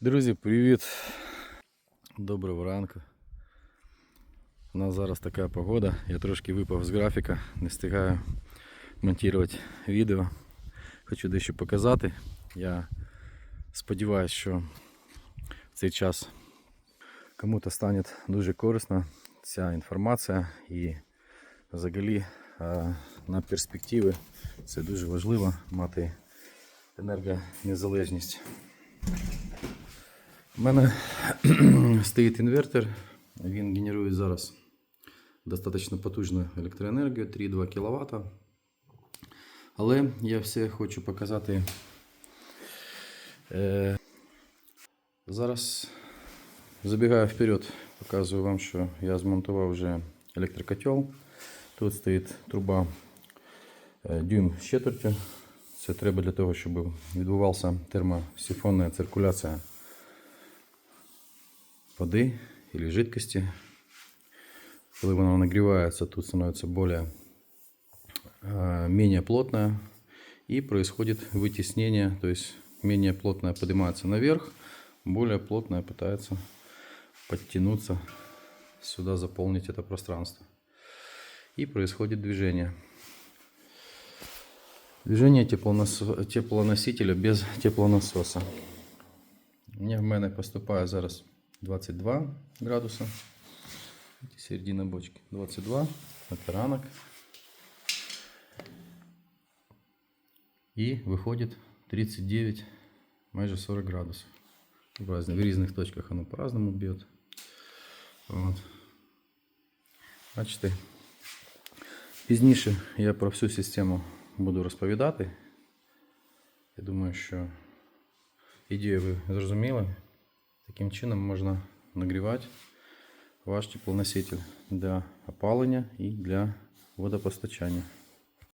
Друзі, привіт! Доброго ранку. У нас зараз така погода. Я трошки випав з графіка, не встигаю монтувати відео. Хочу дещо показати. Я сподіваюся, що в цей час кому-то стане дуже корисна ця інформація і взагалі е, на перспективи це дуже важливо мати енергонезалежність. У мене стоїть інвертор, він генерує зараз достатньо потужну електроенергію 3,2 кВт. Але я все хочу показати. Е, зараз забігаю вперед, показую вам, що я змонтував вже електрокотел. Тут стоїть труба е, дюйм з четвертю. Це треба для того, щоб відбувалася термосифонна циркуляція воды или жидкости. Когда она нагревается, тут становится более э, менее плотная и происходит вытеснение, то есть менее плотная поднимается наверх, более плотная пытается подтянуться сюда, заполнить это пространство. И происходит движение. Движение теплонос- теплоносителя без теплонасоса. У мене в мене поступає зараз 22 градуса. Середина бочки 22, это ранок. І виходить 39, майже 40 градусів. В, разных, в різних точках воно по-разному б'є. От. Бачите, пізніше я про всю систему буду розповідати. Я думаю, що ідею ви зрозуміли. Таким чином можна нагрівати ваш теплоноситель для опалення і для водопостачання.